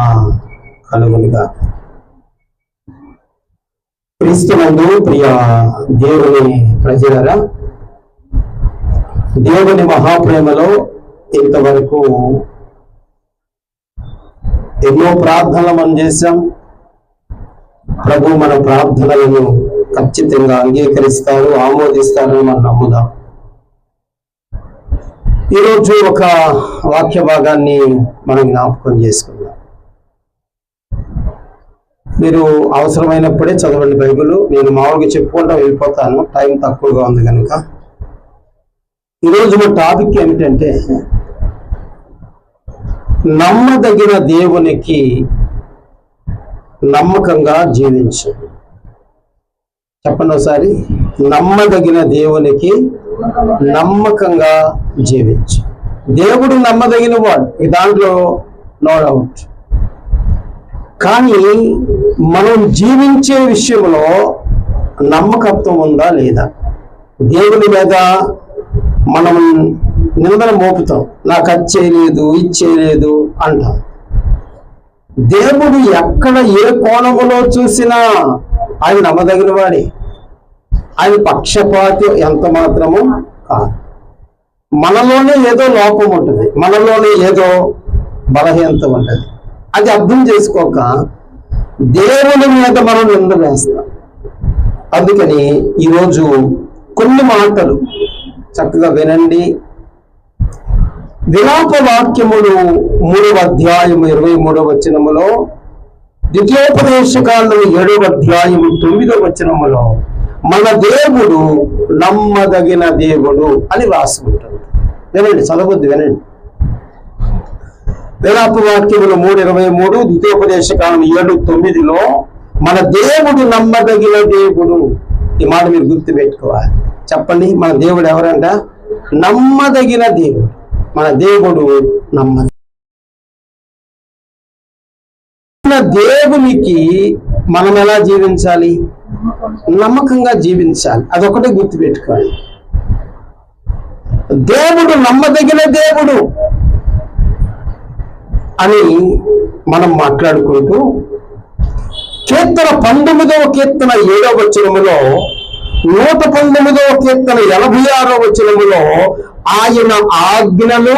మహిమ కలుగునిగా క్రీస్తునందు ప్రియ దేవుని ప్రజలరా దేవుని మహాప్రేమలో ఇంతవరకు ఎన్నో ప్రార్థనలు మనం చేశాం. ప్రభు మన ప్రార్థనలను ఖచ్చితంగా అంగీకరిస్తారు ఆమోదిస్తారని మనం నమ్ముదాం. ఈరోజు ఒక వాక్య భాగాన్ని మనం జ్ఞాపకం చేసుకుందాం. మీరు అవసరమైనప్పుడే చదవండి బైబిల్. నేను మామూలుగా చెప్పుకుంటా వెళ్ళిపోతాను. టైం తక్కువగా ఉంది కనుక. ఈరోజు మా టాపిక్ ఏమిటంటే నమ్మదగిన దేవునికి నమ్మకంగా జీవించు చెప్పండి ఒకసారి. నమ్మదగిన దేవునికి నమ్మకంగా జీవించు దేవుడు నమ్మదగిన వాడు దాంట్లో నో డౌట్ కానీ మనం జీవించే విషయంలో నమ్మకత్వం ఉందా లేదా? దేవుని మీద మనం నిందన మోపుతాం. నాకు అది చేయలేదు ఇది చేయలేదు అంటాం. దేవుడు ఎక్కడ ఏ కోణములో చూసినా ఆయన నమ్మదగిన వాడే. ఆయన పక్షపాతి ఎంత మాత్రము కాదు. మనలోనే ఏదో లోపం ఉంటుంది. మనలోనే ఏదో బలహీనత ఉంటుంది. అది అర్థం చేసుకోక దేవుని మీద మనం నింద వేస్తాం. అందుకని ఈరోజు కొన్ని మాటలు చక్కగా వినండి. విలాప వాక్యములు మూడవ అధ్యాయము ఇరవై మూడవ వచనములో ద్వితీయోపదేశకాండము ఏడవ అధ్యాయము తొమ్మిదవ వచనములో మన దేవుడు నమ్మదగిన దేవుడు అని రాసి ఉంటుంది వినండి చదవద్దు వినండి. విలాప వాక్యములు మూడు ఇరవై మూడు ద్వితీయోపదేశకాలం ఏడు తొమ్మిదిలో మన దేవుడు నమ్మదగిన దేవుడు. ఈ మాట మీరు గుర్తు పెట్టుకోవాలి చెప్పండి మన దేవుడు ఎవరంట? నమ్మదగిన దేవుడు. మన దేవుడు నమ్మదగిన దేవునికి మనం ఎలా జీవించాలి? నమ్మకంగా జీవించాలి. అదొకటి గుర్తు పెట్టుకోవాలి దేవుడు నమ్మదగిన దేవుడు. అని మనం మాట్లాడుకుంటూ కీర్తన పంతొమ్మిదవ కీర్తన ఏడవ వచనములో నూట పంతొమ్మిదవ కీర్తన ఎనభై ఆరో వచనములో ఆయన ఆజ్ఞలు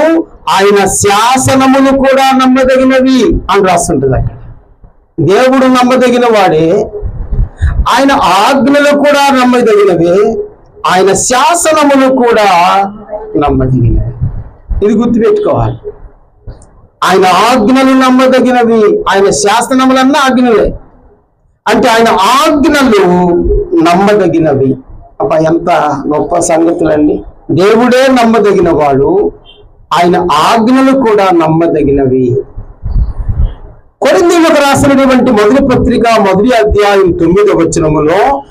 ఆయన శాసనములు కూడా నమ్మదగినవి అని రాస్తుంటుంది అక్కడ. దేవుడు నమ్మదగిన వాడే ఆయన ఆజ్ఞలు కూడా నమ్మదగినవి ఆయన శాసనములు కూడా నమ్మదగినవి. ఇది గుర్తుపెట్టుకోవాలి. ఆయన ఆజ్ఞలు నమ్మదగినవి. ఆయన శాసనములన్న ఆజ్ఞలే. అంటే ఆయన ఆజ్ఞలు నమ్మదగినవి. అబ్బా ఎంత గొప్ప సంగతులండి. దేవుడే నమ్మదగిన వాడు. ఆయన ఆజ్ఞలు కూడా నమ్మదగినవి. కొరిందీలకు రాసినటువంటి మొదటి పత్రిక మొదటి అధ్యాయం తొమ్మిదో వచనములో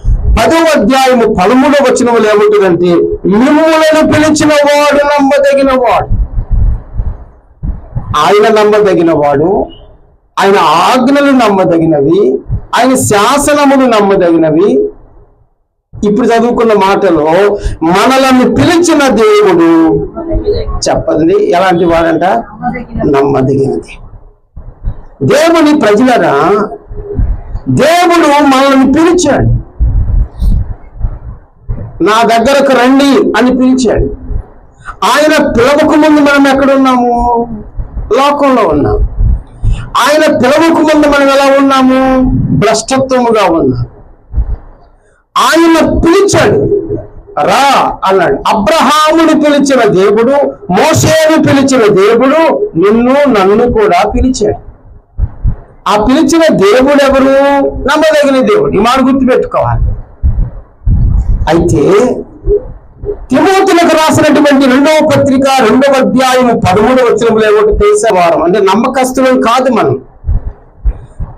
పదవ అధ్యాయము పదమూడవ వచనములు ఏముంటుందంటే మిమ్ములను పిలిచిన వాడు నమ్మదగిన వాడు. ఆయన నమ్మదగిన వాడు ఆయన ఆజ్ఞలు నమ్మదగినవి ఆయన శాసనములు నమ్మదగినవి. ఇప్పుడు చదువుకున్న మాటలో మనలను పిలిచిన దేవుడు చెప్పదండి. ఎలాంటి వాడంట? నమ్మదగినది. దేవుని ప్రజలరా దేవుడు మనల్ని పిలిచాడు. నా దగ్గరకు రండి అని పిలిచాడు. ఆయన పిలవకు ముందు మనం ఎక్కడున్నాము లోకంలో ఉన్నాం. ఆయన పిలవకు ముందు మనం ఎలా ఉన్నాము? భ్రష్టత్వముగా ఉన్నాం. ఆయన పిలిచాడు రా అన్నాడు. అబ్రహాముని పిలిచిన దేవుడు మోసేను పిలిచిన దేవుడు నిన్ను నన్ను కూడా పిలిచాడు. ఆ పిలిచిన దేవుడు ఎవరు? నమ్మదగిన దేవుడు. ఈ మాట గుర్తుపెట్టుకోవాలి. అయితే తిమోతులకు రాసినటువంటి రెండవ పత్రిక రెండవ అధ్యాయం పదమూడు వచ్చినప్పుడు ఏమిటి తెలిసేవారం అంటే నమ్మకస్తులం కాదు మనం.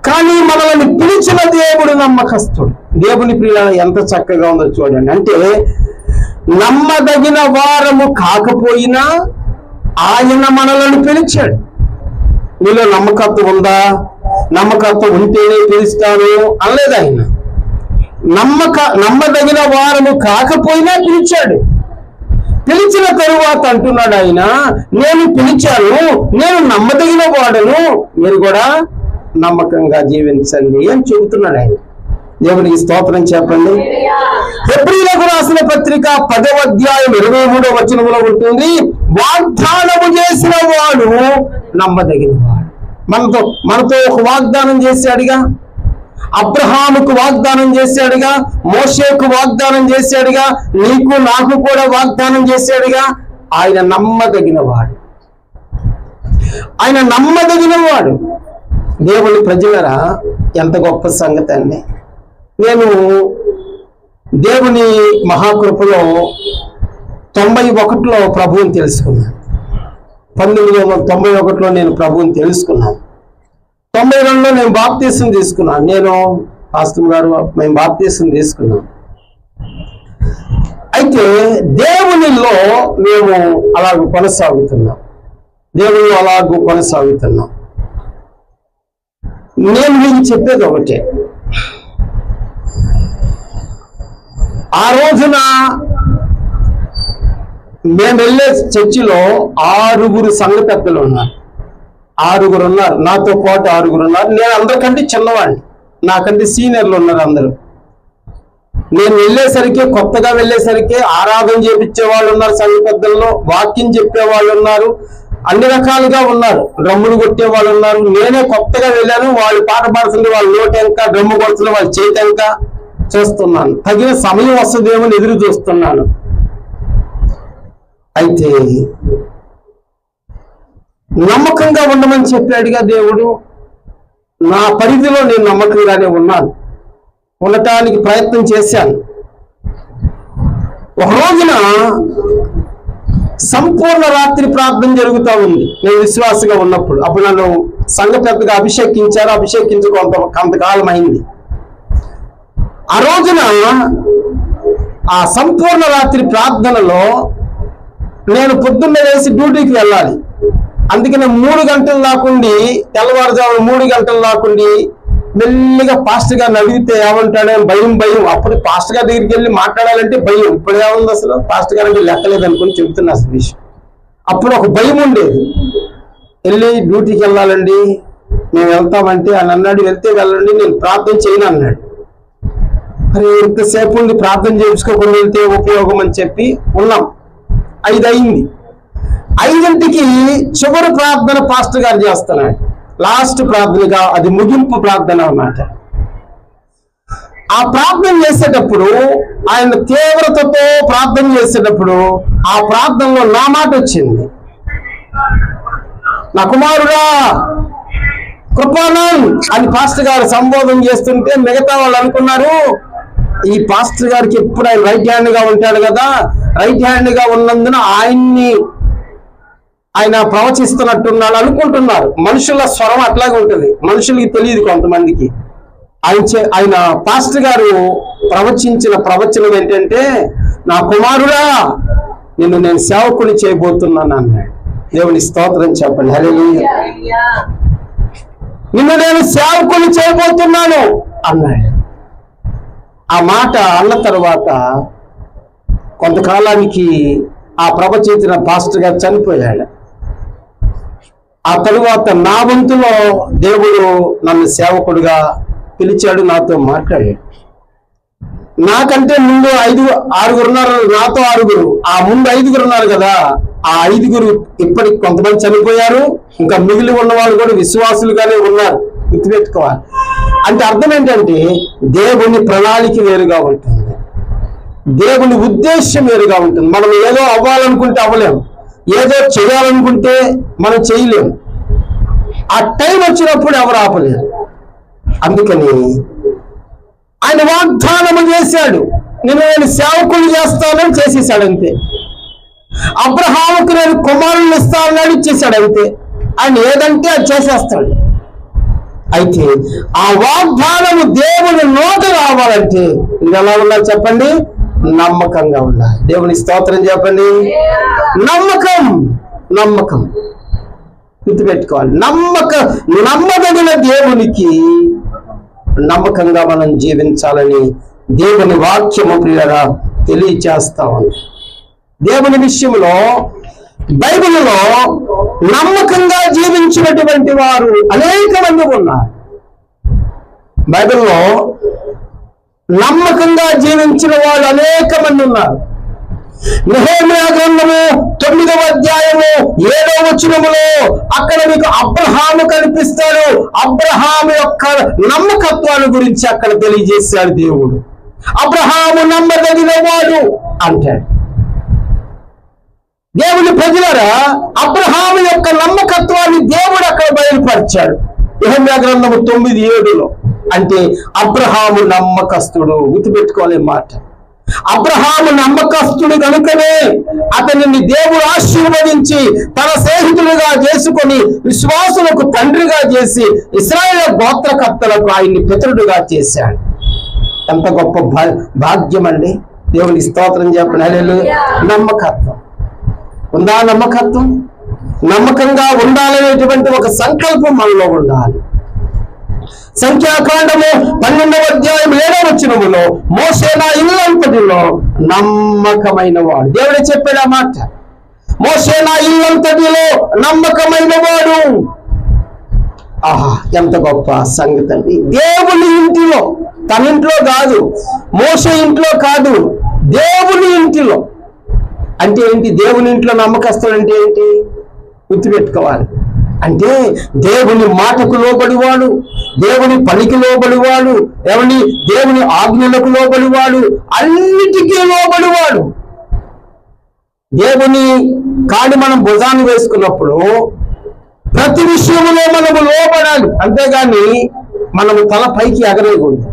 కానీ మనల్ని పిలిచిన దేవుడు నమ్మకస్తుడు. దేవుని ప్రియ ఎంత చక్కగా ఉందో చూడండి. అంటే నమ్మదగిన వారము కాకపోయినా ఆయన మనలను పిలిచాడు. మీలో నమ్మకత్వం ఉందా? నమ్మకత్వం ఉంటేనే పిలుస్తాను అనలేదు ఆయన. నమ్మక నమ్మదగిన వారము కాకపోయినా పిలిచాడు. పిలిచిన తరువాత అంటున్నాడు ఆయన నేను పిలిచాను నేను నమ్మదగిన వాడను మీరు కూడా నమ్మకంగా జీవించండి అని చెబుతున్నాడు ఆయన. దేవునికి స్తోత్రం చెప్పండి. ఫిబ్రిలకు రాసిన పత్రిక పదవ అధ్యాయం ఇరవై మూడవ వచనంలో ఉంటుంది వాగ్దానము చేసిన వాడు నమ్మదగిన వాడు మనతో మనతో ఒక వాగ్దానం చేశాడుగా. అబ్రహాముకు వాగ్దానం చేశాడుగా మోషేకు వాగ్దానం చేశాడుగా నీకు నాకు కూడా వాగ్దానం చేశాడుగా. ఆయన నమ్మదగిన వాడు ఆయన నమ్మదగిన వాడు దేవుని ప్రజలరా ఎంత గొప్ప సంగతి అండి. నేను దేవుని మహాకృపలో తొంభై ఒకటిలో ప్రభువుని తెలుసుకున్నాను. పంతొమ్మిది వందల తొంభై ఒకటిలో నేను ప్రభువుని తెలుసుకున్నాను. తొంభై రెండులో నేను బాప్తీసం తీసుకున్నాను. నేను పాస్తం గారు మేము బాప్తీసం తీసుకున్నాం. అయితే దేవునిలో మేము అలాగ కొనసాగుతున్నాం. దేవుళ్ళు అలాగూ కొనసాగుతున్నాం. నేను మీకు చెప్పేది ఒకటే. ఆ రోజున మేము వెళ్ళే చర్చిలో ఆరుగురు సంఘ పెద్దలు ఉన్నారు. ఆరుగురు ఉన్నారు నాతో పాటు ఆరుగురు ఉన్నారు నేను అందరికంటే చిన్నవాడిని. నాకంటే సీనియర్లు ఉన్నారు అందరూ. నేను వెళ్ళేసరికి కొత్తగా వెళ్ళేసరికి ఆరాధన చేపించే వాళ్ళు ఉన్నారు సంఘ వాక్యం చెప్పే వాళ్ళు ఉన్నారు అన్ని రకాలుగా ఉన్నారు. డ్రమ్ములు కొట్టే వాళ్ళు ఉన్నారు. నేనే కొత్తగా వెళ్ళాను. వాళ్ళు పాట పాడుతుంటే వాళ్ళ ఎంత డ్రమ్ము కొడుతున్న వాళ్ళ ఎంత చూస్తున్నాను. తగిన సమయం వస్తుందేమో ఎదురు చూస్తున్నాను. అయితే నమ్మకంగా ఉండమని చెప్పాడుగా దేవుడు. నా పరిధిలో నేను నమ్మకంగానే ఉన్నాను. ఉండటానికి ప్రయత్నం చేశాను. ఒక రోజున సంపూర్ణ రాత్రి ప్రార్థన జరుగుతూ ఉంది. నేను విశ్వాసగా ఉన్నప్పుడు. అప్పుడు నన్ను సంఘ పెద్దగా అభిషేకించారు. అభిషేకించి కొంత కొంతకాలం అయింది. ఆ రోజున ఆ సంపూర్ణ రాత్రి ప్రార్థనలో నేను పొద్దున్న వేసి డ్యూటీకి వెళ్ళాలి. అందుకనే మూడు గంటలు లాకుండి తెల్లవారుజాము మూడు గంటలు లాకుండి మెల్లిగా పాస్టర్ గారిని అడిగితే ఏమంటాడో భయం భయం. అప్పుడు పాస్టర్ గారి దగ్గరికి వెళ్ళి మాట్లాడాలంటే భయం. ఇప్పుడు ఏముంది అసలు? పాస్టర్ అంటే లెక్కలేదు అనుకుని చెబుతున్నా అసలు విషయం. అప్పుడు ఒక భయం ఉండేది. వెళ్ళి డ్యూటీకి వెళ్ళాలండి. మేము వెళ్తామంటే అని అన్నాడు. వెళ్తే వెళ్ళండి నేను ప్రార్థన చేయను అన్నాడు. మరి ఇంతసేపు ఉండి ప్రార్థన చేయించుకోకుండా వెళ్తే ఉపయోగం అని చెప్పి ఉన్నాం. ఐదు అయింది ఐదింటికి చివరి ప్రార్థన పాస్టర్ గారు చేస్తున్నాడు లాస్ట్ ప్రార్థనగా అది ముగింపు ప్రార్థన అన్నమాట. ఆ ప్రార్థన చేసేటప్పుడు ఆయన తీవ్రతతో ప్రార్థన చేసేటప్పుడు ఆ ప్రార్థనలో నా మాట వచ్చింది. నా కుమారుడా కృపాణం అని పాస్టర్ గారు సంబోధన చేస్తుంటే మిగతా వాళ్ళు అనుకున్నారు ఈ పాస్టర్ గారికి ఎప్పుడు ఆయన రైట్ హ్యాండ్గా ఉంటాడు కదా రైట్ హ్యాండ్గా ఉన్నందున ఆయన్ని ఆయన ప్రవచిస్తున్నట్టున్నాడు అనుకుంటున్నారు. మనుషుల స్వరం అట్లాగే ఉంటుంది. మనుషులకి తెలియదు కొంతమందికి. ఆయన చే- ఆయన పాస్టర్ గారు ప్రవచించిన ప్రవచనం ఏంటంటే నా కుమారుడా నిన్ను నేను సేవకుని చేయబోతున్నాను అన్నాడు. దేవుని స్తోత్రం చెప్పండి. హరే నిన్ను నేను సేవకుని చేయబోతున్నాను అన్నాడు. ఆ మాట అన్న తర్వాత కొంతకాలానికి ఆ ప్రవచించిన పాస్టర్ గారు చనిపోయాడు. ఆ తరువాత నా వంతులో దేవుడు నన్ను సేవకుడుగా పిలిచాడు నాతో మాట్లాడాడు. నాకంటే ముందు ఐదు ఆరుగురు ఉన్నారు. నాతో ఆరుగురు. ఆ ముందు ఐదుగురు ఉన్నారు కదా ఆ ఐదుగురు ఇప్పటికి కొంతమంది చనిపోయారు. ఇంకా మిగిలి ఉన్న వాళ్ళు కూడా విశ్వాసులుగానే ఉన్నారు. గుర్తుపెట్టుకోవాలి. అంటే అర్థం ఏంటంటే దేవుని ప్రణాళిక వేరుగా ఉంటుంది. దేవుని ఉద్దేశం వేరుగా ఉంటుంది. మనం ఏదో అవ్వాలనుకుంటే అవ్వలేము ఏదో చేయాలనుకుంటే మనం చేయలేము. ఆ టైం వచ్చినప్పుడు ఎవరు ఆపలేరు? అందుకని ఆయన వాగ్దానము చేశాడు. నేను నేను సేవకులు చేస్తానని చేసేసాడు అంతే. అబ్రహాముకు నేను కుమారులు ఇస్తానని ఇచ్చేసాడు అంతే. ఆయన ఏదంటే అది చేసేస్తాడు. అయితే ఆ వాగ్దానము దేవుని నోట రావాలంటే ఇది ఎలా ఉండాలి చెప్పండి? నమ్మకంగా ఉండాలి. దేవుని స్తోత్రం చెప్పండి. నమ్మకం నమ్మకం. గుర్తుపెట్టుకోవాలి. నమ్మక నమ్మదగిన దేవునికి నమ్మకంగా మనం జీవించాలని దేవుని వాక్యము ప్రియరా తెలియచేస్తా ఉంది దేవుని విషయంలో బైబిల్లో నమ్మకంగా జీవించినటువంటి వారు అనేక మంది ఉన్నారు. బైబిల్లో నమ్మకంగా జీవించిన వాళ్ళు అనేక మంది ఉన్నారు. నెహేమియా గ్రంథము తొమ్మిదవ అధ్యాయము ఏడవ వచనములో అక్కడ మీకు అబ్రహాము కనిపిస్తాడు. అబ్రహాము యొక్క నమ్మకత్వాల గురించి అక్కడ తెలియజేశాడు దేవుడు. అబ్రహాము నమ్మదగిన వాడు అంటాడు. దేవుని ప్రజలరా అబ్రహాము యొక్క నమ్మకత్వాన్ని దేవుడు అక్కడ బయలుపరిచాడు. యెహోవా గ్రంథము తొమ్మిది ఏడులో. అంటే అబ్రహాము నమ్మకస్తుడు. గుర్తుపెట్టుకోలే మాట. అబ్రహాము నమ్మకస్తుడు కనుకనే అతనిని దేవుడు ఆశీర్వదించి తన స్నేహితులుగా చేసుకొని విశ్వాసులకు తండ్రిగా చేసి ఇస్రాయేల్ గోత్రకర్తలకు ఆయన్ని పితరుడుగా చేశాడు. ఎంత గొప్ప భా- భాగ్యం అండి దేవుని స్తోత్రం చెప్పిన నమ్మకత్వం. ఉందా నమ్మకత్వం? నమ్మకంగా ఉండాలనేటువంటి ఒక సంకల్పం మనలో ఉండాలి. సంఖ్యాకాండము పన్నెండవ అధ్యాయం ఏడవ వచ్చినములో మోసే నా ఇల్లంతటిలో నమ్మకమైన వాడు. దేవుడే చెప్పాడు ఆ మాట. మోసే నా ఇల్లంతటిలో నమ్మకమైన వాడు. ఆహా ఎంత గొప్ప సంగతి అండి. దేవుని ఇంటిలో తన ఇంట్లో కాదు మోస ఇంట్లో కాదు దేవుని ఇంటిలో. అంటే ఏంటి? దేవుని ఇంట్లో నమ్మకస్తుడు అంటే ఏంటి? గుర్తుపెట్టుకోవాలి. అంటే దేవుని మాటకు లోబడివాడు. దేవుని పనికి లోబడివాడు ఎవరిని దేవుని ఆజ్ఞలకు లోబడివాడు అన్నిటికీ లోబడివాడు దేవుని కాడి మనం భుజాన్ని వేసుకున్నప్పుడు ప్రతి విషయంలో మనము లోబడాలి. అంతేగాని మనము తల పైకి ఎగరేయకూడదు.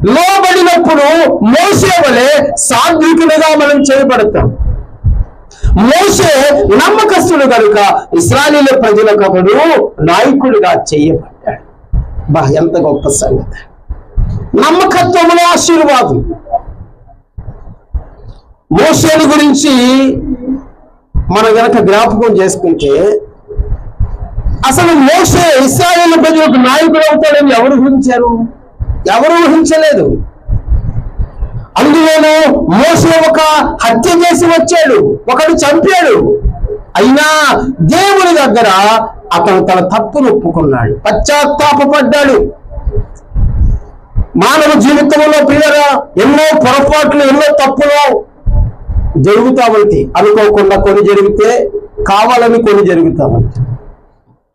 లోబడినప్పుడు మోసే వలె సాత్వికులుగా మనం చేయబడతాం. మోసే నమ్మకస్తుడు కనుక ఇస్రాయలీల ప్రజలకు అతడు నాయకుడిగా చేయబడ్డాడు. బా ఎంత గొప్ప సంగతి. నమ్మకత్వంలో ఆశీర్వాదం. మోసేను గురించి మనం గనక జ్ఞాపకం చేసుకుంటే అసలు మోసే ఇస్రాయేల్ ప్రజలకు నాయకుడు అవుతాడని ఎవరు ఊహించారు? ఎవరు ఊహించలేదు. అందులోనూ మోసే ఒక హత్య చేసి వచ్చాడు. ఒకడు చంపాడు. అయినా దేవుని దగ్గర అతను తన తప్పును ఒప్పుకున్నాడు. పశ్చాత్తాపడ్డాడు మానవ జీవితంలో పిల్లరా ఎన్నో పొరపాట్లు ఎన్నో తప్పులు జరుగుతా ఉంటాయి అనుకోకుండా కొన్ని జరిగితే కావాలని కొన్ని జరుగుతా ఉంటాయి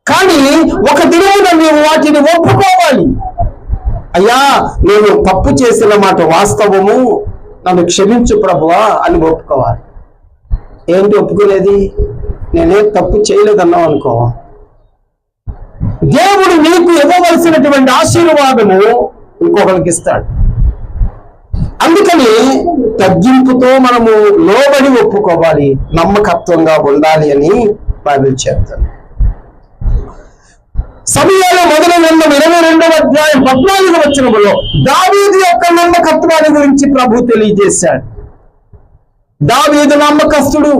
కానీ ఒక దినమున మేము వాటిని ఒప్పుకోవాలి. అయ్యా నేను తప్పు చేసిన మాట వాస్తవము. నన్ను క్షమించు ప్రభువా అని ఒప్పుకోవాలి. ఏంటి ఒప్పుకునేది నేనేం తప్పు చేయలేదన్నావు అనుకో. దేవుడు నీకు ఇవ్వవలసినటువంటి ఆశీర్వాదము ఇంకొకరికి ఇస్తాడు. అందుకని తగ్గింపుతో మనము లోబడి ఒప్పుకోవాలి నమ్మకత్వంగా ఉండాలి అని బైబిల్ చెప్తాను సమయాల మొదల గ్రంథం ఇరవై రెండవ అధ్యాయం పద్నాలుగు వచ్చినప్పుడు దావీది యొక్క నమ్మకత్వాన్ని గురించి ప్రభు తెలియజేశాడు. దావీదు నమ్మకస్తుడు.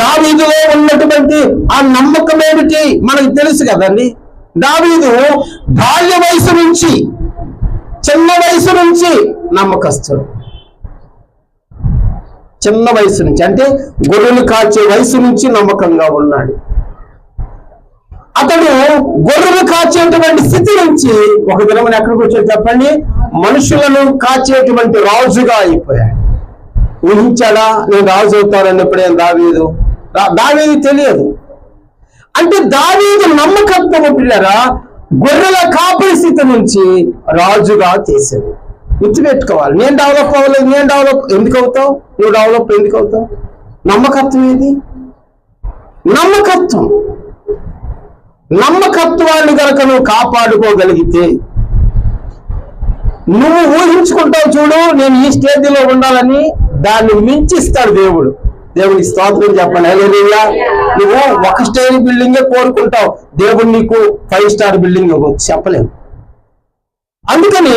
దావీదులో ఉన్నటువంటి ఆ నమ్మకం ఏమిటి మనకు తెలుసు కదండి? దావీదు బాల్య వయసు నుంచి చిన్న వయసు నుంచి నమ్మకస్తుడు. చిన్న వయసు నుంచి అంటే గొర్రెలు కాచే వయసు నుంచి నమ్మకంగా ఉన్నాడు. అతడు గొర్రెలు కాచేటువంటి స్థితి నుంచి ఒక దినమని ఎక్కడికి వచ్చాడు చెప్పండి? మనుషులను కాచేటువంటి రాజుగా అయిపోయాడు. ఊహించాడా? నేను రాజు అవుతానని ఎప్పుడేం దావీదు? దా- దావీదు తెలియదు. అంటే దావీదు నమ్మకత్వము పిల్లరా గొర్రెల కాపరి స్థితి నుంచి రాజుగా చేశాడు. గుర్తుపెట్టుకోవాలి. నేను డెవలప్ అవ్వలేదు నేను డెవలప్ ఎందుకు అవుతావు? నువ్వు డెవలప్ ఎందుకు అవుతావు? నమ్మకత్వం ఏది? నమ్మకత్వం. నమ్మకత్వాన్ని కనుక నువ్వు కాపాడుకోగలిగితే నువ్వు ఊహించుకుంటావు చూడు నేను ఈ స్టేజ్లో ఉండాలని దాన్ని మించిస్తాడు దేవుడు. దేవుడికి స్తోత్రం చెప్పండి. హల్లెలూయా. నువ్వు ఒక స్టేజ్ బిల్డింగే కోరుకుంటావు. దేవుడు నీకు ఫైవ్ స్టార్ బిల్డింగ్ చెప్పలేము. అందుకని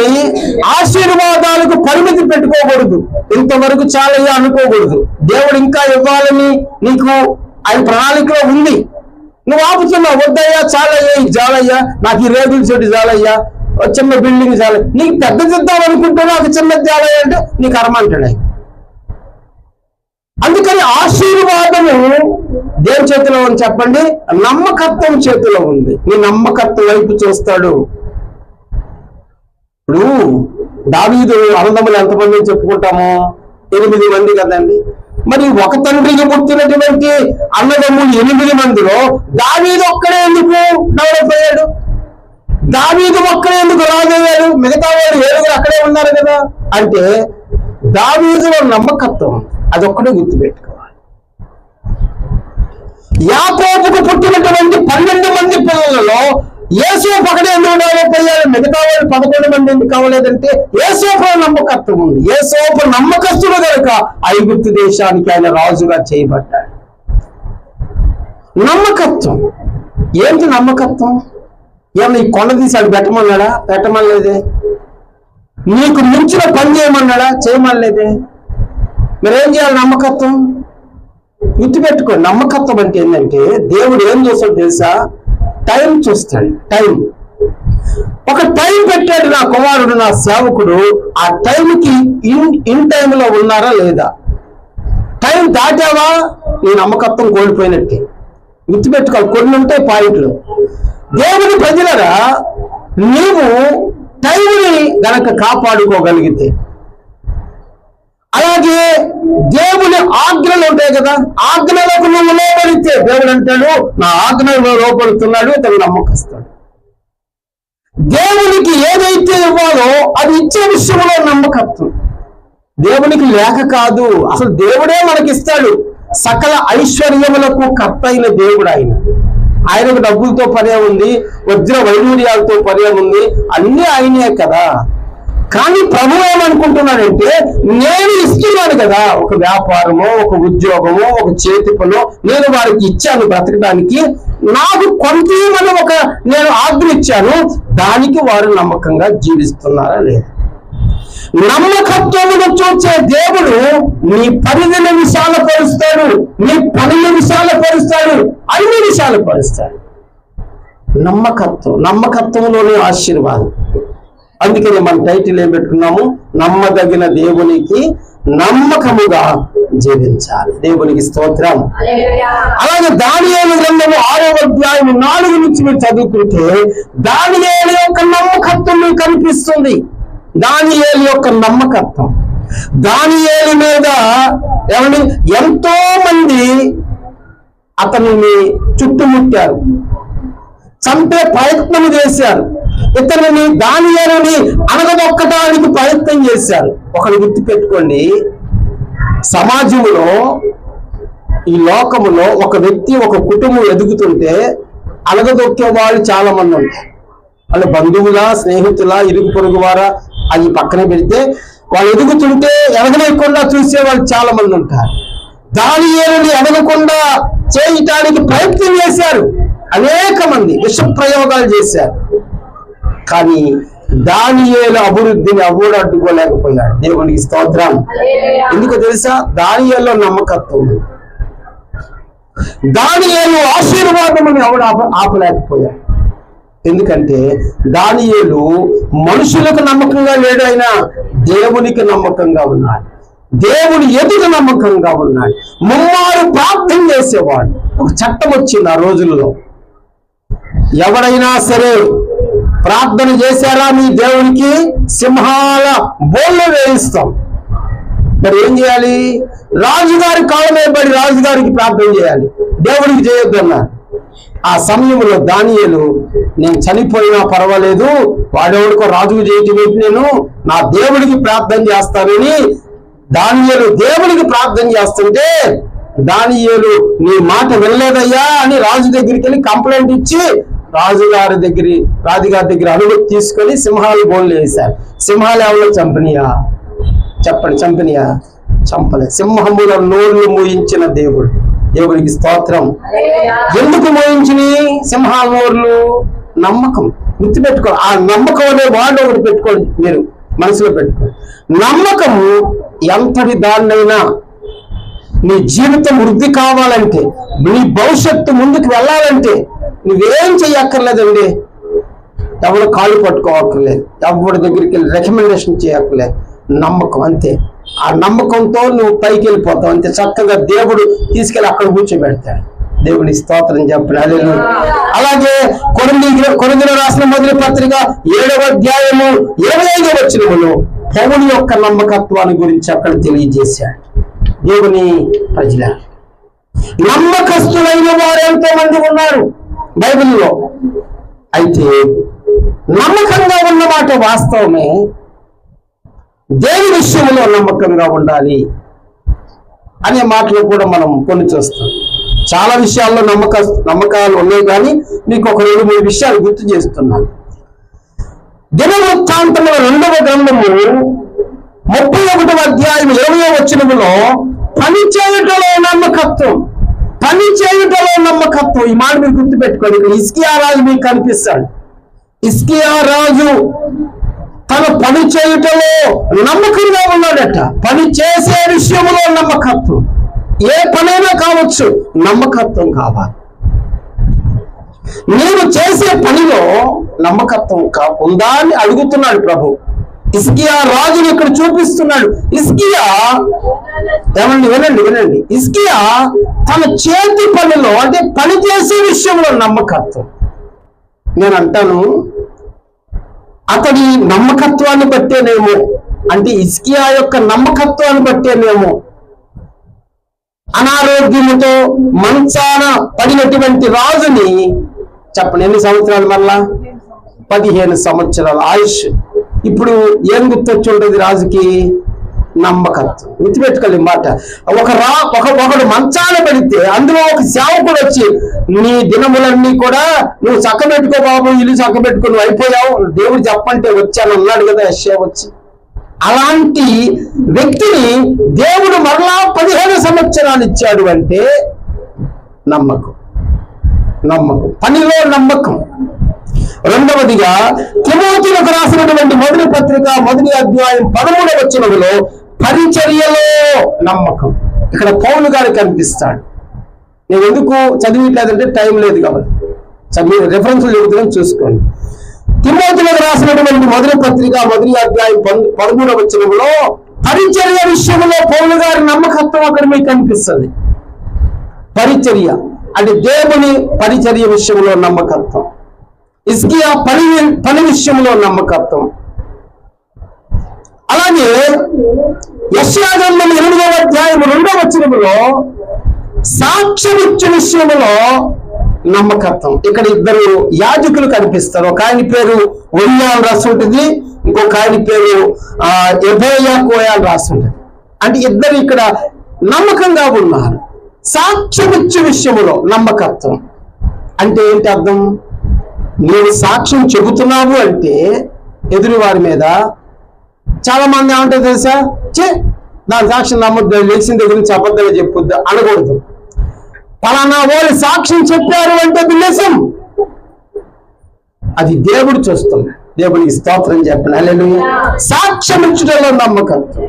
ఆశీర్వాదాలకు పరిమితి పెట్టుకోకూడదు. ఇంతవరకు చాలయ్యా అనుకోకూడదు. దేవుడు ఇంకా ఇవ్వాలని నీకు ఆయన ప్రణాళికలో ఉంది. నువ్వు ఆపుతున్నావు వద్దయ్యా చాలయ్యా ఇది చాలయ్యా నాకు ఈ రేకుల చెట్టు చాలయ్యా చిన్న బిల్డింగ్ చాలు నీకు పెద్ద చేద్దాం అనుకుంటున్నావు నాకు చిన్నది చాలయ్యా అంటే నీకు కర్మ అంటాడు అందుకని ఆశీర్వాదము దేని చేతిలో ఉంది చెప్పండి నమ్మకత్వం చేతిలో ఉంది. నీ నమ్మకత్వం వైపు చూస్తాడు. ఇప్పుడు దావీదు అనందములు ఎంతమంది చెప్పుకుంటామో చెప్పుకుంటాము? ఎనిమిది మంది కదండి. మరి ఒక తండ్రికి పుట్టినటువంటి అన్నదమ్ములు ఎనిమిది మందిలో దావీదు ఒక్కడే ఎందుకు డెవలప్ అయ్యాడు దావీదు ఒక్కడే ఎందుకు రాజయ్యాడు మిగతా వాడు ఏడుగురు అక్కడే ఉన్నారు కదా. అంటే దావీదులో నమ్మకత్వం అదొక్కడే గుర్తుపెట్టుకోవాలి. యాకోబుకు పుట్టినటువంటి పిల్లలలో యేసోపు ఎందుకు డెవలప్ మిగతా వాళ్ళు పదకొండు మంది ఎందుకు కావలేదంటే ఏసోపు నమ్మకత్వం ఉంది. ఏసోపు నమ్మకస్తుడు కనుక ఐగుప్తు దేశానికి ఆయన రాజుగా చేయబడ్డాడు. నమ్మకత్వం. ఏంటి నమ్మకత్వం? ఏమన్నా ఈ కొండ తీసాడు పెట్టమన్నాడా? పెట్టమనలేదే. నీకు మించిన పని చేయమన్నాడా? చేయమనలేదే. మరేం చేయాలి నమ్మకత్వం? గుర్తుపెట్టుకో నమ్మకత్వం అంటే ఏంటంటే దేవుడు ఏం చేస్తాడు తెలుసా? టైం చూస్తాడు టైం. ఒక టైం పెట్టాడు నా కుమారుడు నా సేవకుడు ఆ టైంకి ఇన్ ఇన్ టైంలో ఉన్నారా లేదా? టైం దాటావా? నీ నమ్మకత్వం కోల్పోయినట్టే. గుర్తుపెట్టుకోవాలి కొన్ని ఉంటాయి పాయింట్లు. దేవుని ప్రజలరా నీవు టైంని గనక కాపాడుకోగలిగితే అలాగే దేవుని ఆజ్ఞలు ఉంటాయి కదా ఆజ్ఞలకు నువ్వు లోపడితే దేవుడు అంటాడు నా ఆజ్ఞలో లోపడుతున్నాడు తను నమ్మకస్తాడు. దేవునికి ఏదైతే ఇవ్వాలో అది ఇచ్చే విషయంలో నమ్మకత్వం. దేవునికి లేక కాదు అసలు దేవుడే మనకిస్తాడు. సకల ఐశ్వర్యములకు కర్త అయిన దేవుడు ఆయన. ఆయనకు డబ్బులతో పనే ఉంది వజ్ర వైడూర్యాలతో పనే ఉంది అన్నీ ఆయనే కదా. కానీ ప్రభు ఏమనుకుంటున్నాడంటే నేను ఇస్తున్నాను కదా ఒక వ్యాపారము ఒక ఉద్యోగమో ఒక చేతి నేను వారికి ఇచ్చాను బ్రతకడానికి నాకు కొంత మనం ఒక నేను ఆజ్ఞ ఇచ్చాను దానికి వారు నమ్మకంగా జీవిస్తున్నారా లేదా? నమ్మకత్వమును చూచే దేవుడు నీ పరిధిని విశాలపరుస్తాడు నీ పనిని విశాలపరుస్తాడు అన్ని విశాలపరుస్తాడు. నమ్మకత్వం నమ్మకత్వంలోనే ఆశీర్వాదం. అందుకని మన టైటిల్ ఏం పెట్టుకున్నాము? నమ్మదగిన దేవునికి నమ్మకముగా జీవించాలి. దేవునికి స్తోత్రం. అలాగే దానియేలు గ్రంథము ఆరో అధ్యాయం నాలుగు నుంచి మీరు చదువుకుంటే దానియేలు యొక్క నమ్మకత్వం మీకు కనిపిస్తుంది. దానియేలు యొక్క నమ్మకత్వం. దానియేలు మీద ఏమండి? ఎంతో మంది అతనిని చుట్టుముట్టారు. చంపే ప్రయత్నం చేశారు. ఇతరుని దానియాలని అనగదొక్కడానికి ప్రయత్నం చేశారు. ఒకరు గుర్తుపెట్టుకోండి సమాజంలో ఈ లోకములో ఒక వ్యక్తి ఒక కుటుంబం ఎదుగుతుంటే అలగదొక్కే వాళ్ళు చాలా మంది ఉంటారు. వాళ్ళ బంధువులా స్నేహితుల ఇరుగు పొరుగు వారా అది పక్కన పెడితే వాళ్ళు ఎదుగుతుంటే ఎదగలేకుండా చూసే వాళ్ళు చాలా మంది ఉంటారు. దాని ఏరుని ఎదగకుండా చేయటానికి ప్రయత్నం చేశారు. అనేక మంది విష ప్రయోగాలు చేశారు. కానీ దానియేలు అభివృద్ధిని అవ్వడు అడ్డుకోలేకపోయాడు? దేవునికి స్తోత్రం. ఎందుకు తెలుసా? దానియేలో నమ్మకత్వం. దానియేలు ఆశీర్వాదముని ఎవడు ఆప ఆపలేకపోయాడు? ఎందుకంటే దానియేలు మనుషులకు నమ్మకంగా లేడు ఆయన దేవునికి నమ్మకంగా ఉన్నాడు. దేవుని ఎదుగు నమ్మకంగా ఉన్నాడు. ముమ్మారు ప్రార్థన చేసేవాడు. ఒక చట్టం వచ్చింది ఆ రోజుల్లో. ఎవడైనా సరే ప్రార్థన చేశారా మీ దేవునికి? సింహాల బోళ్ళు వేయిస్తాం. మరి ఏం చేయాలి? రాజుగారి కాలమే పడి రాజుగారికి ప్రార్థన చేయాలి. దేవుడికి చేయొద్దు ఆ సమయంలో దానియలు నేను చనిపోయినా పర్వాలేదు వాడెవడికో రాజుకు చేయటం నేను నా దేవుడికి ప్రార్థన చేస్తానని దానియలు దేవుడికి ప్రార్థన చేస్తుంటే దానియేలు నీ మాట వినలేదయ్యా అని రాజు దగ్గరికి వెళ్ళి కంప్లైంట్ ఇచ్చి రాజుగారి దగ్గర రాజుగారి దగ్గర అనుమతి తీసుకొని సింహాలు బోన్లు వేశారు. సింహాలు ఎవరో? చంపనియా? చెప్పండి చంపనియా? చంపలే. సింహముల నోళ్ళు మూయించిన దేవుడు. దేవుడికి స్తోత్రం. ఎందుకు మోయించిని సింహాల నోర్లు నమ్మకం. గుర్తుపెట్టుకో. ఆ నమ్మకం అనే వాడు ఒకటి పెట్టుకోండి మీరు. మనసులో పెట్టుకోండి నమ్మకము ఎంతటి దాన్నైనా నీ జీవితం వృద్ధి కావాలంటే నీ భవిష్యత్తు ముందుకు వెళ్ళాలంటే నువ్వేం చేయక్కర్లేదండి. ఎవరు కాళ్ళు పట్టుకోవక్కర్లేదు ఎవరి దగ్గరికి వెళ్ళి రికమెండేషన్ చేయక్కర్లేదు. నమ్మకం అంతే. ఆ నమ్మకంతో నువ్వు పైకి వెళ్ళిపోతావు. అంతే చక్కగా దేవుడు తీసుకెళ్ళి అక్కడ కూర్చోబెడతాడు. దేవుని స్తోత్రం చెప్పండి. అలాగే కొరింది కొరిందులో రాసిన మొదటి పత్రిక ఏడవ అధ్యాయము ఇరవై ఐదవ వచనములో పౌని యొక్క నమ్మకత్వాన్ని గురించి అక్కడ తెలియజేశాడు. దేవుని ప్రజల. నమ్మకస్తులైన వారు ఎంతో మంది ఉన్నారు బైబిల్లో. అయితే నమ్మకంగా ఉన్న మాట వాస్తవమే. దేని విషయంలో నమ్మకంగా ఉండాలి అనే మాటలు కూడా మనం కొన్ని చూస్తాం. చాలా విషయాల్లో నమ్మక నమ్మకాలు ఉన్నాయి కానీ మీకు ఒక రెండు మూడు విషయాలు గుర్తు చేస్తున్నాను దినవృత్తాంతముల రెండవ గ్రంథము ముప్పై ఒకటవ అధ్యాయం ఇరవై వచ్చినములో పని చేయుటలో నమ్మకత్వం పని చేయటంలో నమ్మకత్వం. ఈ మాట మీరు గుర్తుపెట్టుకోండి. ఇక్కడ ఇస్కియా రాజు మీకు కనిపిస్తాడు. ఇస్కియా రాజు తన పని చేయుటలో నమ్మకంగా ఉన్నాడట. పని చేసే విషయంలో నమ్మకత్వం. ఏ పనైనా కావచ్చు నమ్మకత్వం కావాలి. నేను చేసే పనిలో నమ్మకత్వం కా ఉందా అని అడుగుతున్నాడు ప్రభు. ఇస్కియా రాజుని ఇక్కడ చూపిస్తున్నాడు. ఇస్కియా ఏమండి వినండి వినండి. ఇస్కియా తన చేతి పనిలో అంటే పని చేసే విషయంలో నమ్మకత్వం. నేను అంటాను అతడి నమ్మకత్వాన్ని బట్టేనేమో అంటే ఇస్కియా యొక్క నమ్మకత్వాన్ని బట్టేనేమో అనారోగ్యముతో మంచాన పడినటువంటి రాజుని చెప్పండి ఎన్ని సంవత్సరాలు మళ్ళా? పదిహేను సంవత్సరాల ఆయుష్. ఇప్పుడు ఏం గుర్తొచ్చి ఉంటుంది రాజుకి? నమ్మకత్వం. గుర్తుపెట్టుకోలే మాట. ఒక రా ఒక ఒకడు మంచాన పడితే అందులో ఒక సేవకుడు వచ్చి నీ దినములన్నీ కూడా నువ్వు చక్కబెట్టుకో బాబు ఇల్లు చక్కబెట్టుకో నువ్వు అయిపోయావు దేవుడు చెప్పంటే వచ్చాను అన్నాడు కదా యశ్యా వచ్చి. అలాంటి వ్యక్తిని దేవుడు మరలా పదిహేను సంవత్సరాలు ఇచ్చాడు అంటే నమ్మకం. నమ్మకం. పనిలో నమ్మకం. రెండవదిగా తిమోతులకు రాసినటువంటి మొదటి పత్రిక మొదటి అధ్యాయం పదమూడవ వచనములో పరిచర్యలో నమ్మకం. ఇక్కడ పౌలు గారు కనిపిస్తాడు. నేను ఎందుకు చదివిట్లేదంటే టైం లేదు కాబట్టి. చదివి రెఫరెన్స్లు చెబుతున్నాను చూసుకోండి. తిమోతులకు రాసినటువంటి మొదటి పత్రిక మొదటి అధ్యాయం పదమూడవ వచనంలో పరిచర్య విషయంలో పౌలు గారి నమ్మకత్వం అక్కడ మీకు కనిపిస్తుంది. పరిచర్య అంటే దేవుని పరిచర్య విషయంలో నమ్మకత్వం. ఇస్కియా పని పని విషయంలో నమ్మకత్వం. అలాగే యశ్యాగంధం ఎనిమిదవ అధ్యాయం రెండవ వచ్చినప్పుడు సాక్ష్యమిచ్చ విషయంలో నమ్మకత్వం. ఇక్కడ ఇద్దరు యాజకులు కనిపిస్తారు. ఒక ఆయన పేరు ఒయ్యాలు రాసి ఉంటుంది ఇంకొక ఆయన పేరు ఆ ఎబోయా కోయాలు రాసి ఉంటుంది అంటే ఇద్దరు ఇక్కడ నమ్మకంగా ఉన్నారు. సాక్ష్యమిచ్చ విషయంలో నమ్మకత్వం. అంటే ఏంటి అర్థం? నీవు సాక్ష్యం చెబుతున్నావు అంటే ఎదురు వారి మీద చాలా మంది ఏమంటారు తెలుసా? చే దాని సాక్ష్యం నమ్మద్దు లేచిన దగ్గర నుంచి అబద్ధంగా చెప్పొద్దు అనకూడదు. పలానా వాళ్ళు సాక్ష్యం చెప్పారు అంటే అది నిజం. అది దేవుడు చూస్తున్నాడు దేవునికి స్తోత్రం చెప్పిన హల్లెలూయా. సాక్ష్యం ఇచ్చడంలో నమ్మకత్వం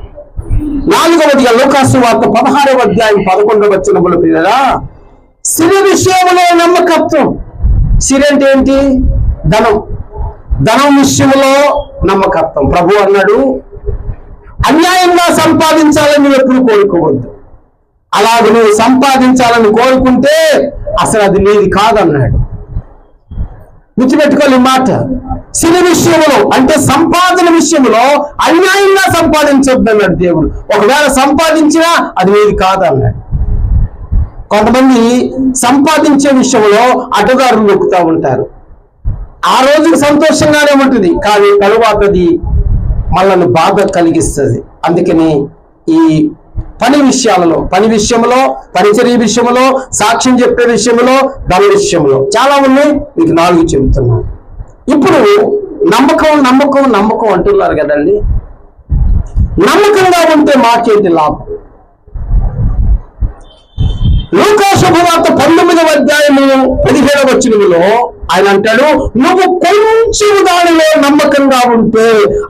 నాలుగవదిగా లోకాసు వార్త పదహారవ అధ్యాయం పదకొండవ వచ్చినప్పుడు పిల్లరా సిరి విషయంలో నమ్మకత్వం. సిరి అంటే ఏంటి? ధనం. ధనం విషయంలో నమ్మకత్వం. ప్రభు అన్నాడు అన్యాయంగా సంపాదించాలని నువ్వు ఎప్పుడు కోరుకోవద్దు. అలాగ నువ్వు సంపాదించాలని కోరుకుంటే అసలు అది నీది కాదన్నాడు. గుర్తుపెట్టుకోవాలి మాట. సిరి విషయంలో అంటే సంపాదన విషయంలో అన్యాయంగా సంపాదించొద్దు అన్నాడు దేవుడు. ఒకవేళ సంపాదించినా అది నీది కాదన్నాడు. కొంతమంది సంపాదించే విషయంలో అడ్డదారులు నొక్కుతూ ఉంటారు. ఆ రోజుకి సంతోషంగానే ఉంటుంది కానీ తరువాత అది మనల్ని బాధ కలిగిస్తుంది. అందుకని ఈ పని విషయాలలో పని విషయంలో పరిచర్య విషయంలో సాక్ష్యం చెప్పే విషయంలో ధన విషయంలో చాలా ఉన్నాయి. మీకు నాలుగు చెబుతున్నాను. ఇప్పుడు నమ్మకం నమ్మకం నమ్మకం అంటున్నారు కదండి. నమ్మకంగా ఉంటే మాకేంటి లాభం? లూకా శుభవార్త పంతొమ్మిదవ అధ్యాయము పదిహేడవ వచనములో ఆయన అంటాడు నువ్వు కొంచెం దానిలో నమ్మకంగా ఉంటే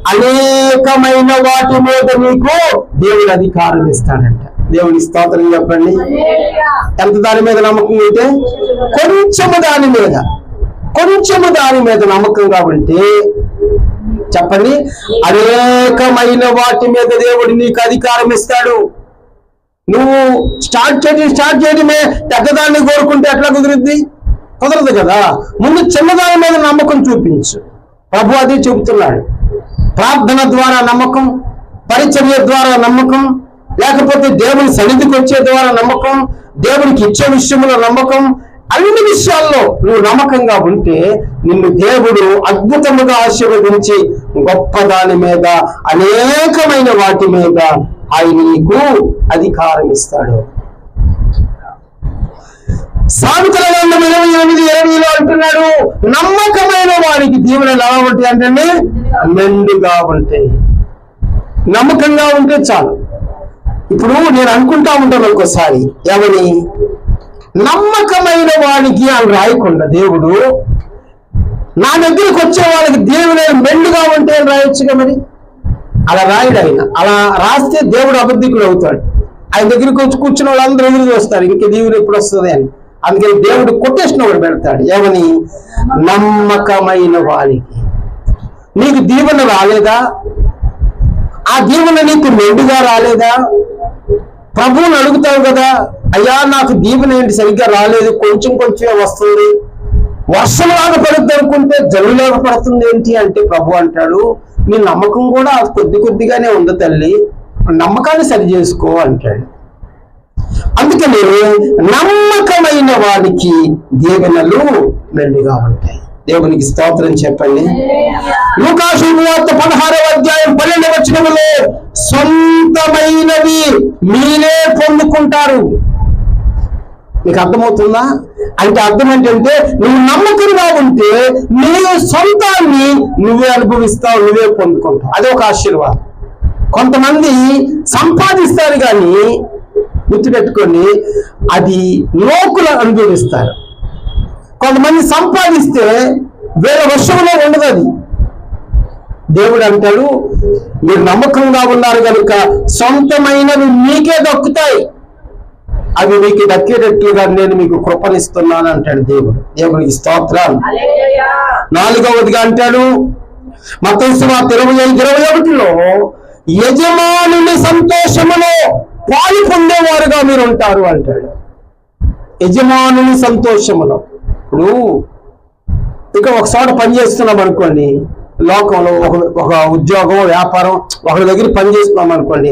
అనేకమైన వాటి మీద నీకు దేవుడు అధికారం ఇస్తాడంట. దేవుని స్తోత్రం చెప్పండి. ఎంత దాని మీద నమ్మకం ఉంటే? కొంచెము దాని మీద. కొంచెము దాని మీద నమ్మకంగా ఉంటే చెప్పండి అనేకమైన వాటి మీద దేవుడు నీకు అధికారం ఇస్తాడు. నువ్వు స్టార్ట్ చేయడం స్టార్ట్ చేయడమే పెద్దదాన్ని కోరుకుంటే ఎట్లా కుదురుద్ది? కుదరదు కదా. ముందు చిన్నదాని మీద నమ్మకం చూపించు. ప్రభు అది చెబుతున్నాడు. ప్రార్థన ద్వారా నమ్మకం పరిచర్య ద్వారా నమ్మకం లేకపోతే దేవుని సన్నిధికి వచ్చే ద్వారా నమ్మకం దేవునికి ఇచ్చే విషయంలో నమ్మకం అన్ని విషయాల్లో నువ్వు నమ్మకంగా ఉంటే నిన్ను దేవుడు అద్భుతముగా ఆశీర్వదించి గొప్ప దాని మీద అనేకమైన వాటి మీద ఆయన నీకు అధికారం ఇస్తాడు. సామెతల గ్రంథం ఇరవై ఎనిమిది ఇరవైలో అంటున్నాడు నమ్మకమైన వారికి దీవెనలు ఎలా ఉంటాయి అంటే మెండుగా ఉంటాయి. నమ్మకంగా ఉంటే చాలు. ఇప్పుడు నేను అనుకుంటా ఉంటాను ఒక్కోసారి ఎవని? నమ్మకమైన వాడికి అని రాయకుండా దేవుడు నా దగ్గరికి వచ్చే వాళ్ళకి దేవుడు మెండుగా ఉంటే అని రాయొచ్చుగా మరి? అలా రాయడు ఆయన. అలా రాస్తే దేవుడు అబద్ధికుడు అవుతాడు. ఆయన దగ్గరికి వచ్చి కూర్చున్న వాళ్ళందరూ ఎదురు చూస్తారు ఇంక దేవుడు ఎప్పుడు వస్తుంది అని. అందుకని దేవుడు కొట్టేసిన వాడు పెడతాడు. ఏమని? నమ్మకమైన వారికి. నీకు దీవెన రాలేదా? ఆ దీవెన నీకు మెండుగా రాలేదా? ప్రభువుని అడుగుతావు కదా అయ్యా నాకు దీవెన ఏంటి? సరిగ్గా రాలేదు. కొంచెం కొంచెమే వస్తుంది. వర్షంలాగా పడుతుంది అనుకుంటే జల్లులాగా పడుతుంది ఏంటి? అంటే ప్రభు అంటాడు నీ నమ్మకం కూడా కొద్ది కొద్దిగానే ఉంది తల్లి. నమ్మకాన్ని సరి చేసుకో అంటాడు. అందుకని నమ్మకమైన వాడికి దీవెనలు మెండుగా ఉంటాయి. దేవునికి స్తోత్రం చెప్పండి. లూకాసు పదహారవ అధ్యాయం పన్నెండు వచ్చినములే సొంతమైనవి మీరే పొందుకుంటారు. నీకు అర్థమవుతుందా? అంటే అర్థం ఏంటంటే నువ్వు నమ్మకంగా ఉంటే నీ సొంతాన్ని నువ్వే అనుభవిస్తావు నువ్వే పొందుకుంటావు. అదే ఒక ఆశీర్వాదం. కొంతమంది సంపాదిస్తారు కానీ గుర్తుపెట్టుకొని అది లోకులు అనుభవిస్తారు. కొంతమంది సంపాదిస్తే వేరే వర్షంలో ఉండదు అది. దేవుడు అంటాడు మీరు నమ్మకంగా ఉన్నారు కనుక సొంతమైనవి మీకే దక్కుతాయి. అవి మీకు దక్కేటట్లుగా నేను మీకు కృపణిస్తున్నాను అంటాడు దేవుడు. దేవునికి స్తోత్రాలు. నాలుగవదిగా అంటాడు మతేసు ఇరవై ఐదు ఇరవై ఒకటిలో యజమానుని సంతోషములో పాలు పొందేవారుగా మీరు ఉంటారు అంటాడు. యజమానుని సంతోషములో. ఇప్పుడు ఇక్కడ ఒక చోట పని చేస్తున్నాం అనుకోండి లోకంలో ఒక ఒక ఉద్యోగం వ్యాపారం ఒకరి దగ్గర పని చేస్తున్నాం అనుకోండి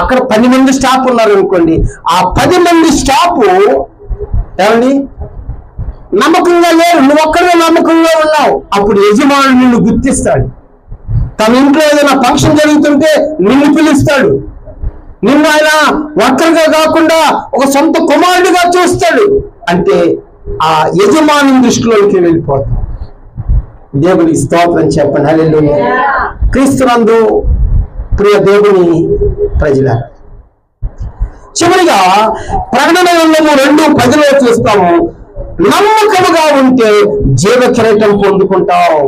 అక్కడ పది మంది స్టాఫ్ ఉన్నారు అనుకోండి ఆ పది మంది స్టాఫ్ ఏమండి? నమ్మకంగా లేరు నువ్వు ఒక్కడే నమ్మకంగా ఉన్నావు. అప్పుడు యజమానుడు నిన్ను గుర్తిస్తాడు. తన ఇంట్లో ఏదైనా ఫంక్షన్ జరుగుతుంటే నిన్ను పిలుస్తాడు. నిన్ను ఆయన వర్కర్గా కాకుండా ఒక సొంత కుమారుడిగా చూస్తాడు. అంటే ఆ యజమాని దృష్టిలోకి వెళ్ళిపోతాడు దేవునికి స్తోత్రం చెప్పండి. హల్లెలూయా. క్రీస్తునందు ప్రియ దేవుని ప్రజల చివరిగా ప్రకటన గ్రంథము రెండు పదిలో చూస్తాము. నమ్మకముగా ఉంటే జీవ కిరీటం పొందుకుంటావు.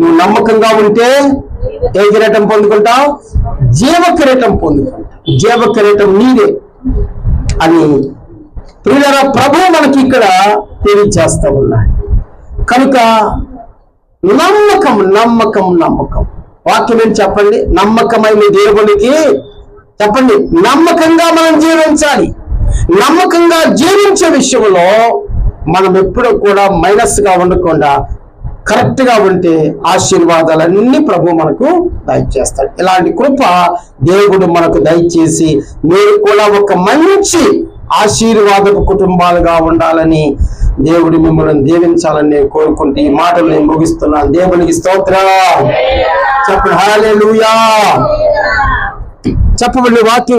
నువ్వు నమ్మకంగా ఉంటే ఏ కిరీటం పొందుకుంటావు? జీవ కిరీటం పొందుకుంటావు. జీవ కిరీటం నీదే అని ప్రియుల ప్రభు మనకి ఇక్కడ తెలియజేస్తా ఉన్నాడు. కనుక నమ్మకం నమ్మకం నమ్మకం. వాక్యం ఏం చెప్పండి? నమ్మకమైన దేవునికి చెప్పండి. నమ్మకంగా మనం జీవించాలి. నమ్మకంగా జీవించే విషయంలో మనం ఎప్పుడూ కూడా మైనస్గా ఉండకుండా కరెక్ట్గా ఉంటే ఆశీర్వాదాలన్నీ ప్రభు మనకు దయచేస్తాడు. ఇలాంటి కృప దేవుడు మనకు దయచేసి మీరు కూడా ఒక మంచి ఆశీర్వాదపు కుటుంబాలుగా ఉండాలని దేవుడి మిమ్మల్ని దీవించాలని నేను కోరుకుంటూ ఈ మాటలు నేను ముగిస్తున్నాను. దేవునికి స్తోత్ర. చెప్పండి హాలే చెప్పబడి వాక్యం